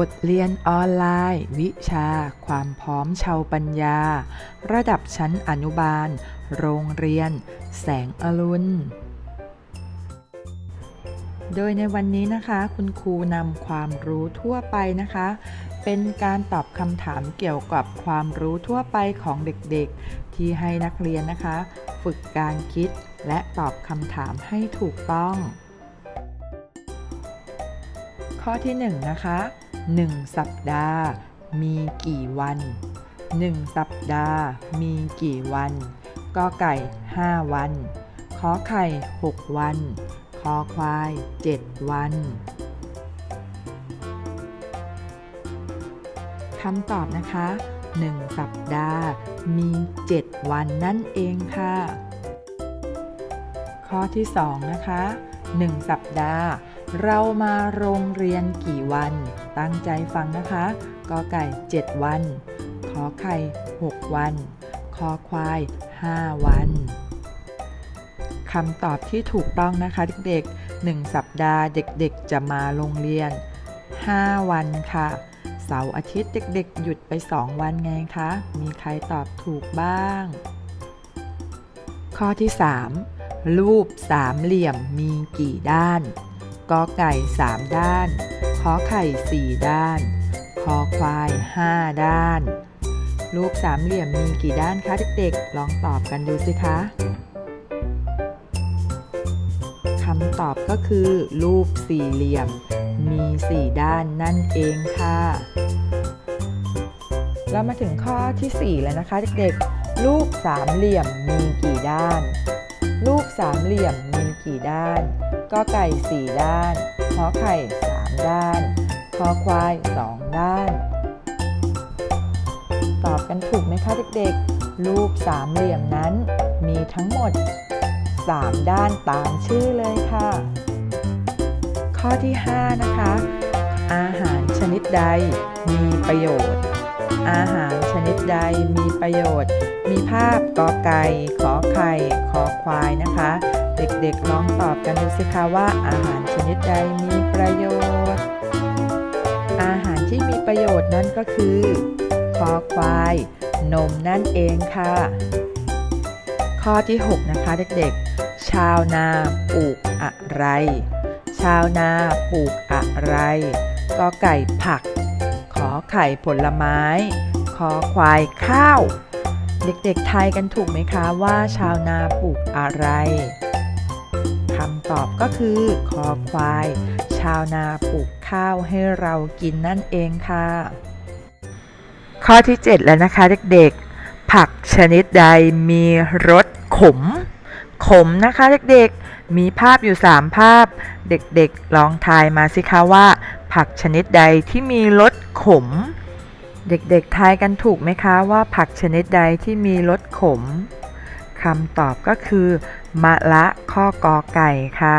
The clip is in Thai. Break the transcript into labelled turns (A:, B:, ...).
A: บทเรียนออนไลน์ วิชา ความพร้อมชาวปัญญา ระดับชั้นอนุบาล โรงเรียน แสงอรุณ โดยในวันนี้นะคะ คุณครูนำความรู้ทั่วไปนะคะ เป็นการตอบคำถามเกี่ยวกับความรู้ทั่วไปของเด็กๆ ที่ให้นักเรียนนะคะ ฝึกการคิดและตอบคำถามให้ถูกต้องข้อที่ 1 นะคะ 1 สัปดาห์ มีกี่วัน 1 สัปดาห์ มีกี่วันกอไก่ 5 วัน ขอไข่ 6 วัน คอควาย 7 วันคำตอบนะคะ 1 สัปดาห์ มี 7 วันนั่นเองค่ะ ข้อที่ 2 นะคะ 1 สัปดาห์ เรามาโรงเรียนกี่วัน ตั้งใจฟังนะคะกอไก่ 7 วัน ขอไข่ 6 วัน คอควาย 5 วันคำตอบที่ถูกต้องนะคะเด็กๆ 1 สัปดาห์เด็กๆ จะมาโรงเรียน 5 วันค่ะ เสาร์อาทิตย์เด็กๆ หยุดไป 2 วันไงคะ มีใครตอบถูกบ้าง ข้อที่ 3 รูปสามเหลี่ยมมีกี่ด้าน กอไก่ 3 ด้านขอไข่ 4 ด้านคอควาย 5 ด้านรูปสามเหลี่ยมมีกี่ด้านคะเด็กๆ ลองตอบกันดูสิคะคำตอบก็คือ รูปสี่เหลี่ยม มี4ด้านนั่นเองค่ะ เรามาถึงข้อทีสี่ 4 แล้วนะคะเด็กๆ รูปสามเหลี่ยมมีกี่ด้าน รูปสามเหลี่ยมมีกี่ด้าน ก็ไก่4ด้านขอไข่3ด้านคอควาย2ด้าน ตอบกันถูกไหมคะเด็กๆ รูปสามเหลี่ยมนั้น มีทั้งหมด3ด้านตามชื่อเลยค่ะ ข้อที่ 5 นะคะ อาหารชนิดใดมีประโยชน์ อาหารชนิดใดมีประโยชน์ มีภาพกอไก่ ขอไข่ ขอควายนะคะ เด็กๆลองตอบกันดูสิคะว่าอาหารชนิดใดมีประโยชน์ อาหารที่มีประโยชน์นั่นก็คือคอควาย นมนั่นเองค่ะ ข้อที่ 6 นะคะเด็กๆ ชาวนาปลูกอะไร ชาวนาปลูกอะไรกอไก่ผัก ไข่ผลไม้ คอควายข้าว เด็กๆ ไทยกันถูกไหมคะว่าชาวนาปลูกอะไรคำตอบก็คือ คอควาย ชาวนาปลูกข้าวให้เรากินนั่นเองค่ะ ข้อที่ 7 แล้วนะคะเด็กๆ ผักชนิดใดมีรสขม ขมนะคะเด็กๆ มีภาพอยู่ 3 ภาพ เด็กๆ ลองทายมาสิคะว่า ผักชนิดใดที่มีรสขม เด็กๆทายกันถูกไหมคะว่าผักชนิดใดที่มีรสขมคำตอบก็คือ มะละข้อกอไก่ค่ะ